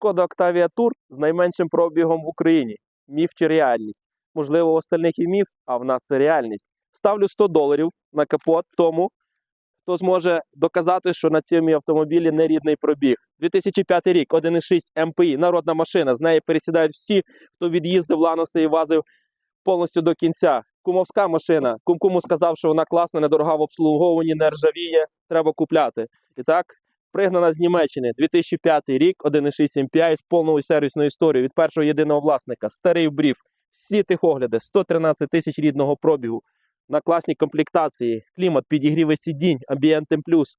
Шкода Octavia Tour з найменшим пробігом в Україні. Міф чи реальність? Можливо, у остальних і міф, а в нас це реальність. Ставлю 100 доларів на капот тому, хто зможе доказати, що на цьому автомобілі не рідний пробіг. 2005 рік, 1,6 МПІ, народна машина. З неї пересідають всі, хто від'їздив Ланоса і вазив повністю до кінця. Кумовська машина. Кум куму сказав, що вона класна, недорога в обслуговуванні, не ржавіє, треба купляти. І так, пригнана з Німеччини. 2005 рік, 1,6 MPI з повною сервісною історією від першого єдиного власника. Старий брів. Всі техогляди, 113 тисяч рідного пробігу. На класній комплектації, клімат, підігріви сидінь, амбієнтем плюс.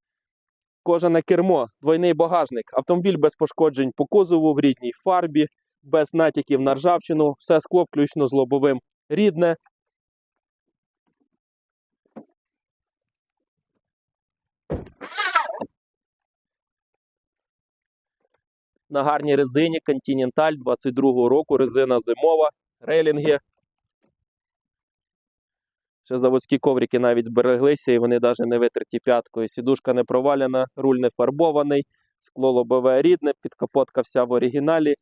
Кожане кермо, двойний багажник, автомобіль без пошкоджень по кузову в рідній фарбі, без натяків на ржавчину, все скло включно з лобовим рідне. На гарній резині Continental 22 року, резина зимова, рейлінги. Ще заводські коврики навіть збереглися і вони навіть не витерті п'яткою. Сідушка не провалена, руль не фарбований, скло лобове рідне, підкапотка вся в оригіналі.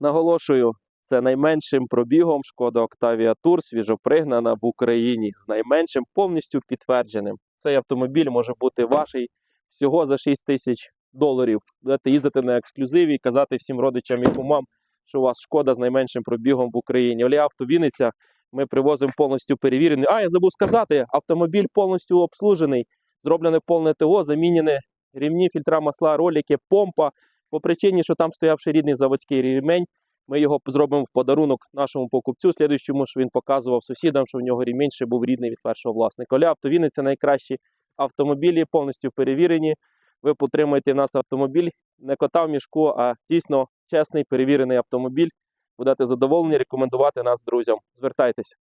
Наголошую, це найменшим пробігом Шкода Octavia Tour свіжопригнана в Україні з найменшим повністю підтвердженим. Цей автомобіль може бути ваший всього за 6 тисяч доларів. Будете їздити на ексклюзиві і казати всім родичам і кумам, що у вас шкода з найменшим пробігом в Україні. Олія Авто Вінниця ми привозимо повністю перевірений. А, я забув сказати, автомобіль повністю обслужений, зроблене повне ТО, замінені рівні, фільтра масла, ролики, помпа. По причині, що там стояв ще рідний заводський ремень, ми його зробимо в подарунок нашому покупцю, слідуючому, що він показував сусідам, що в нього ремінь ще був рідний від першого власника. Оля Авто Вінниця найкращі автомобілі, повністю перевірені. Ви потримуєте в нас автомобіль, не кота в мішку, а дійсно чесний перевірений автомобіль. Будете задоволені рекомендувати нас друзям. Звертайтеся.